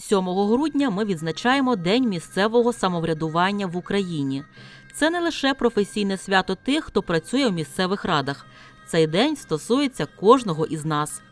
7 грудня ми відзначаємо День місцевого самоврядування в Україні. Це не лише професійне свято тих, хто працює в місцевих радах. Цей день стосується кожного із нас.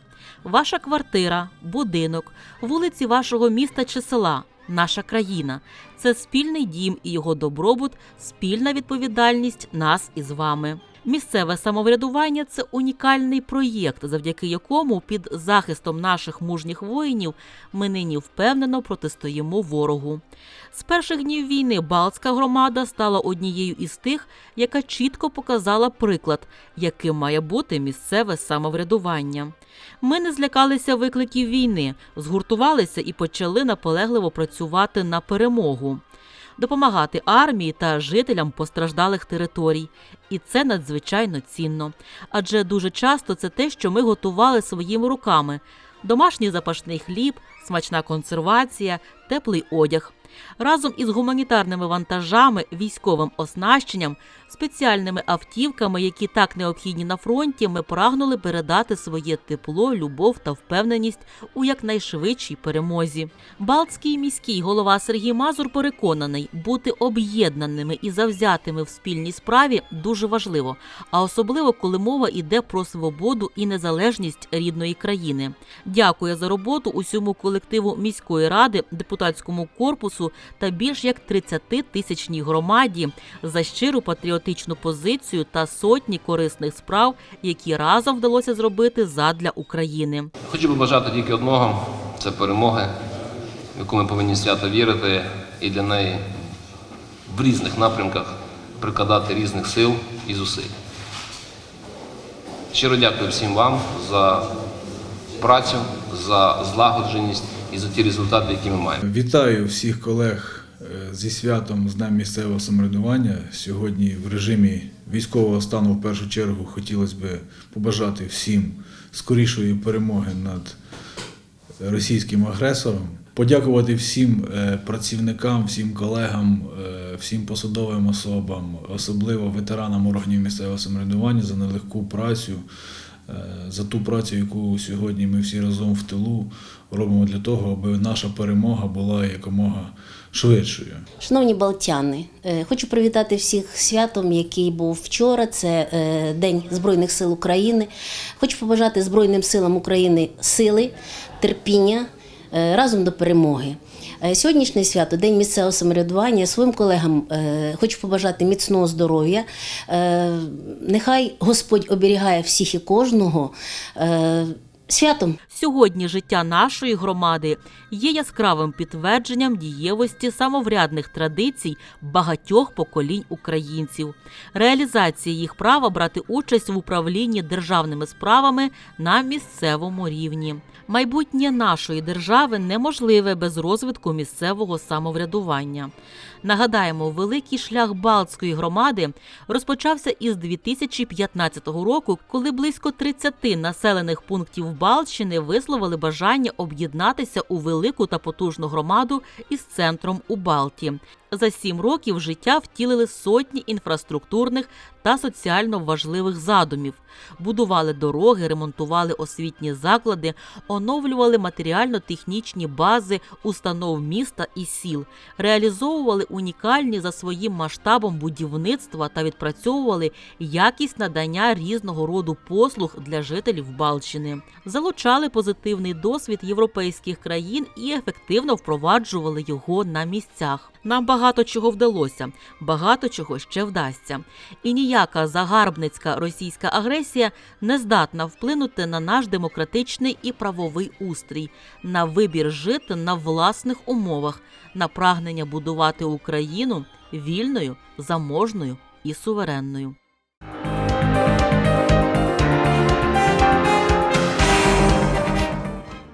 Ваша квартира, будинок, вулиці вашого міста чи села, наша країна це спільний дім і його добробут, спільна відповідальність нас із вами. Місцеве самоврядування це унікальний проєкт, завдяки якому під захистом наших мужніх воїнів ми нині впевнено протистоїмо ворогу. З перших днів війни Балтська громада стала однією із тих, яка чітко показала приклад, яким має бути місцеве самоврядування. Ми не злякалися викликів війни, згуртувалися і почали наполегливо працювати на перемогу допомагати армії та жителям постраждалих територій. І це надзвичайно цінно. Адже дуже часто це те, що ми готували своїми руками: домашній запашний хліб, смачна консервація, теплий одяг. Разом із гуманітарними вантажами, військовим оснащенням, спеціальними автівками, які так необхідні на фронті, ми прагнули передати своє тепло, любов та впевненість у якнайшвидшій перемозі. Балтський міський голова Сергій Мазур переконаний, бути об'єднаними і завзятими в спільній справі дуже важливо, а особливо коли мова йде про свободу і незалежність рідної країни. Дякує за роботу усьому колективу міської ради, депутатському корпусу та більш як 30 тисячній громаді за щиру патріотичну позицію та сотні корисних справ, які разом вдалося зробити задля України. Хочу побажати тільки одного це перемоги, в яку ми повинні свято вірити, і для неї в різних напрямках прикладати різних сил і зусиль. Щиро дякую всім вам за працю, за злагодженість і за ті результати, які ми маємо. Вітаю всіх колег е, зі святом з Днем місцевого самоврядування. Сьогодні в режимі військового стану в першу чергу хотілося б побажати всім скорішої перемоги над російським агресором. Подякувати всім е, працівникам, всім колегам, е, всім посадовим особам, особливо ветеранам органів місцевого самоврядування за нелегку працю, за ту працю, яку сьогодні ми всі разом в тилу робимо для того, аби наша перемога була якомога швидшою. Шановні балтяни, е, хочу привітати всіх святом, який був вчора. Це е, День Збройних сил України. Хочу побажати Збройним силам України сили, терпіння е, разом до перемоги. Е, Сьогоднішнє свято, День місцевого самоврядування. Своїм колегам е, хочу побажати міцного здоров'я. Е, Нехай Господь оберігає всіх і кожного. Святом! Сьогодні життя нашої громади є яскравим підтвердженням дієвості самоврядних традицій багатьох поколінь українців, реалізації їх права брати участь в управлінні державними справами на місцевому рівні. Майбутнє нашої держави неможливе без розвитку місцевого самоврядування. Нагадаємо, великий шлях Балтської громади розпочався із 2015 року, коли близько 30 населених пунктів Балтщини висловили бажання об'єднатися у велику та потужну громаду із центром у Балті. За сім років життя втілили сотні інфраструктурних та соціально важливих задумів, будували дороги, ремонтували освітні заклади, оновлювали матеріально-технічні бази установ міста і сіл, реалізовували унікальні за своїм масштабом будівництва та відпрацьовували якість надання різного роду послуг для жителів Балщини, залучали позитивний досвід європейських країн і ефективно впроваджували його на місцях. Нам багато чого вдалося, багато чого ще вдасться. І ніяка загарбницька російська агресія не здатна вплинути на наш демократичний і правовий устрій, на вибір жити на власних умовах, на прагнення будувати Україну вільною, заможною і суверенною.